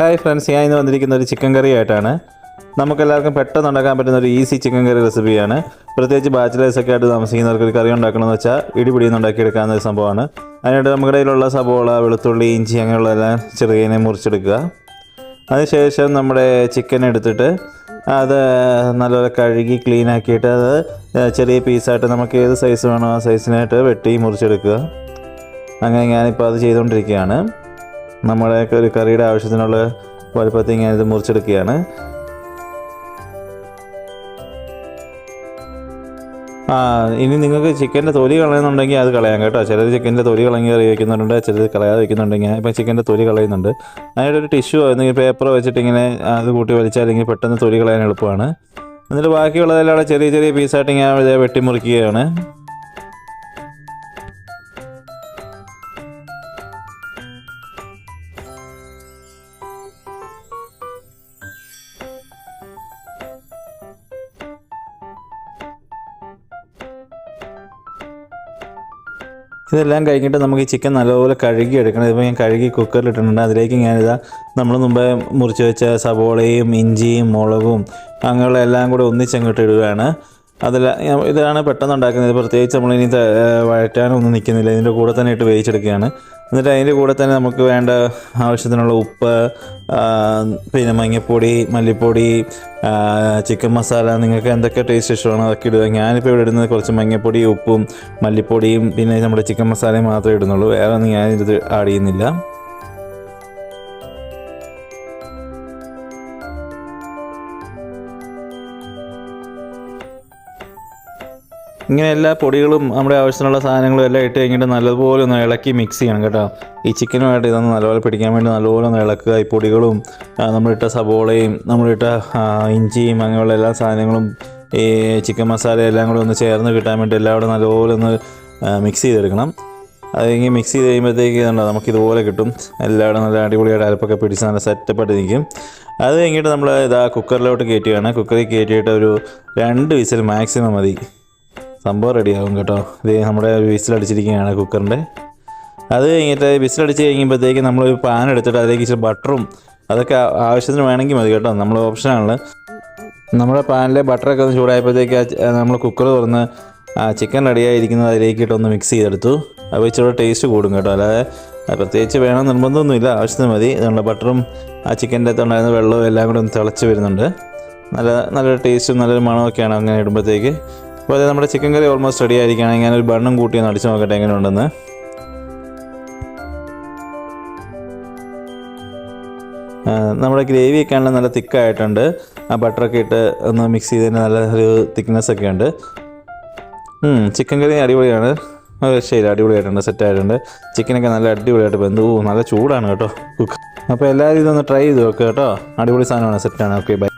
Hi friends ഞാൻ ഇന്ന് വന്നിരിക്കുന്ന ഒരു ചിക്കൻ കറി ആയിട്ടാണ് നമുക്കെല്ലാവർക്കും പെട്ടെന്ന് ഉണ്ടാക്കാൻ പറ്റുന്ന ഒരു ഈസി ചിക്കൻ കറി റെസിപ്പിയാണ്. പ്രത്യേകിച്ച് ബാച്ചിലേഴ്സ് ഒക്കെ ആയിട്ട് താമസിക്കുന്നവർക്ക് ഒരു കറി ഉണ്ടാക്കണമെന്ന് വെച്ചാൽ ഇടിപിടിയൊന്നും ഉണ്ടാക്കിയെടുക്കാവുന്ന ഒരു സംഭവമാണ്. അതിനായിട്ട് നമ്മുടെ കയ്യിലുള്ള സബോള വെളുത്തുള്ളി ഇഞ്ചി അങ്ങനെയുള്ളതെല്ലാം ചെറുകിനെ മുറിച്ചെടുക്കുക. അതിനുശേഷം നമ്മുടെ ചിക്കൻ എടുത്തിട്ട് അത് നല്ലപോലെ കഴുകി ക്ലീൻ ആക്കിയിട്ട് അത് ചെറിയ പീസായിട്ട് നമുക്ക് ഏത് സൈസ് വേണോ ആ സൈസിനായിട്ട് വെട്ടി മുറിച്ചെടുക്കുക. അങ്ങനെ ഞാനിപ്പോൾ അത് ചെയ്തുകൊണ്ടിരിക്കുകയാണ്. നമ്മുടെ ഒരു കറിയുടെ ആവശ്യത്തിനുള്ള വലുപ്പത്തിൽ ഞാൻ ഇത് മുറിച്ചെടുക്കുകയാണ്. ആ ഇനി നിങ്ങൾക്ക് ചിക്കന്റെ തൊലി കളയുന്നുണ്ടെങ്കിൽ അത് കളയാം കേട്ടോ. ചിലർ ചിക്കന്റെ തൊലി കളഞ്ഞ് കറി വയ്ക്കുന്നുണ്ട് ചിലർ കളയാതെ വയ്ക്കുന്നുണ്ടെങ്കിൽ ഇപ്പം ചിക്കന്റെ തൊലി കളയുന്നുണ്ട്. അതിനൊരു ടിഷ്യൂ എന്തെങ്കിലും പേപ്പർ വെച്ചിട്ട് ഇങ്ങനെ അത് കൂട്ടി വലിച്ചാലെങ്കിൽ പെട്ടെന്ന് തൊലി കളയാൻ എളുപ്പമാണ്. എന്നിട്ട് ബാക്കിയുള്ളതെല്ലാം ചെറിയ ചെറിയ പീസായിട്ട് ഇതേ വെട്ടിമുറിക്കുകയാണ്. ഇതെല്ലാം കഴിഞ്ഞിട്ട് നമുക്ക് ഈ ചിക്കൻ നല്ലപോലെ കഴുകി എടുക്കണം. ഇതിപ്പോൾ ഞാൻ കഴുകി കുക്കറിൽ ഇട്ടിട്ടുണ്ട്. അതിലേക്ക് ഞാനിതാ നമ്മൾ മുമ്പേ മുറിച്ച് വെച്ച സവോളയും ഇഞ്ചിയും മുളകും അങ്ങനെയുള്ള എല്ലാം കൂടെ ഒന്നിച്ചങ്ങോട്ട് ഇടുകയാണ്. അതെല്ലാം ഇതാണ് പെട്ടെന്ന് ഉണ്ടാക്കുന്നത് പ്രത്യേകിച്ച് നമ്മളിനി വഴറ്റാനൊന്നും നിൽക്കുന്നില്ല. ഇതിന്റെ കൂടെ തന്നെ ഇട്ട് വേവിച്ചെടുക്കുകയാണ്. എന്നിട്ട് അതിന്റെ കൂടെ തന്നെ നമുക്ക് വേണ്ട ആവശ്യത്തിനുള്ള ഉപ്പ് പിന്നെ മഞ്ഞൾപ്പൊടി മല്ലിപ്പൊടി ചിക്കൻ മസാല നിങ്ങൾക്ക് എന്തൊക്കെ ടേസ്റ്റ് ഇഷ്ടമാണ് അതൊക്കെ ഇടുക. ഞാനിപ്പോൾ ഇവിടെ ഇടുന്നത് കുറച്ച് മഞ്ഞൾപ്പൊടിയും ഉപ്പും മല്ലിപ്പൊടിയും പിന്നെ നമ്മുടെ ചിക്കൻ മസാലയും മാത്രമേ ഇടുന്നുള്ളൂ. വേറെ ഒന്നും ഞാൻ ആഡ് ചെയ്യുന്നില്ല. ഇങ്ങനെ എല്ലാ പൊടികളും നമ്മുടെ ആവശ്യത്തിനുള്ള സാധനങ്ങളും എല്ലാം ഇട്ട് കഴിഞ്ഞിട്ട് നല്ലതുപോലെ ഒന്ന് ഇളക്കി മിക്സ് ചെയ്യണം കേട്ടോ. ഈ ചിക്കനുമായിട്ട് ഇതൊന്ന് നല്ലപോലെ പിടിക്കാൻ വേണ്ടി നല്ലപോലെ ഒന്ന് ഇളക്കുക. ഈ പൊടികളും നമ്മളിട്ട സബോളയും നമ്മളിട്ട ഇഞ്ചിയും അങ്ങനെയുള്ള എല്ലാ സാധനങ്ങളും ഈ ചിക്കൻ മസാല എല്ലാം കൂടെ ഒന്ന് ചേർന്ന് കിട്ടാൻ വേണ്ടി എല്ലാം കൂടെ നല്ലപോലെ ഒന്ന് മിക്സ് ചെയ്തെടുക്കണം. അത് കഴിഞ്ഞ് മിക്സ് ചെയ്ത് കഴിയുമ്പോഴത്തേക്ക് നമുക്ക് ഇതുപോലെ കിട്ടും. എല്ലാവരും നല്ല അടിപൊളിയായിട്ട് അരപ്പൊക്കെ പിടിച്ച് നല്ല സെറ്റപ്പായിട്ട് നിൽക്കും. അത് കഴിഞ്ഞിട്ട് നമ്മൾ ഇതാ കുക്കറിലോട്ട് കയറ്റുകയാണ്. കുക്കറിൽ കയറ്റിയിട്ട് ഒരു രണ്ട് വിസിൽ മാക്സിമം മതി. സംഭവം റെഡിയാകും കേട്ടോ. ഇത് നമ്മുടെ വിസിലടിച്ചിരിക്കുകയാണ് കുക്കറിന്റെ അത് കഴിഞ്ഞിട്ട് വിസിലടിച്ച് കഴിയുമ്പോഴത്തേക്ക് ഒരു പാൻ എടുത്തിട്ട് അതിലേക്ക് ഇച്ചിരി ബട്ടറും അതൊക്കെ ആവശ്യത്തിന് വേണമെങ്കിൽ മതി കേട്ടോ. നമ്മൾ ഓപ്ഷനാണ് നമ്മുടെ പാനിലെ ബട്ടറൊക്കെ ഒന്ന് ചൂടായപ്പോഴത്തേക്ക് നമ്മൾ കുക്കർ തുറന്ന് ചിക്കൻ റെഡിയായിരിക്കുന്നത് അതിലേക്ക് ഇട്ടൊന്ന് മിക്സ് ചെയ്തെടുത്തു. അപ്പോൾ ഇച്ചിരി ടേസ്റ്റ് കൂടും കേട്ടോ. അല്ലാതെ പ്രത്യേകിച്ച് വേണം നിർബന്ധമൊന്നുമില്ല. ആവശ്യത്തിന് മതി. നമ്മുടെ ബട്ടറും ആ ചിക്കന്റെ അകത്ത് ഉണ്ടായിരുന്ന വെള്ളവും എല്ലാം കൂടെ ഒന്ന് തിളച്ച് വരുന്നുണ്ട്. നല്ല നല്ലൊരു ടേസ്റ്റും നല്ലൊരു മണമൊക്കെയാണ് അങ്ങനെ ഇടുമ്പോഴത്തേക്ക്. അപ്പോൾ അതായത് നമ്മുടെ ചിക്കൻ കറി ഓൾമോസ്റ്റ് റെഡി ആയിരിക്കുകയാണെങ്കിൽ ഞാനൊരു ബണ്ണും കൂട്ടി ഒന്ന് അടിച്ച് നോക്കട്ടെ എങ്ങനെ ഉണ്ടെന്ന് നമ്മുടെ ഗ്രേവി ഒക്കെ ആണെങ്കിൽ നല്ല തിക്കായിട്ടുണ്ട്. ആ ബട്ടറൊക്കെ ഇട്ട് ഒന്ന് മിക്സ് ചെയ്തതിന് നല്ല ഒരു തിക്നെസ് ഒക്കെ ഉണ്ട്. ചിക്കൻ കറി അടിപൊളിയാണ്. ശരി അടിപൊളിയായിട്ടുണ്ട് സെറ്റായിട്ടുണ്ട് ചിക്കനൊക്കെ നല്ല അടിപൊളിയായിട്ട് ബന്ധു നല്ല ചൂടാണ് കേട്ടോ കുക്ക് അപ്പോൾ എല്ലാവരും ഇതൊന്ന് ട്രൈ ചെയ്ത് നോക്കുക കേട്ടോ. അടിപൊളി സാധനമാണ് സെറ്റാണ് ഓക്കെ ബൈ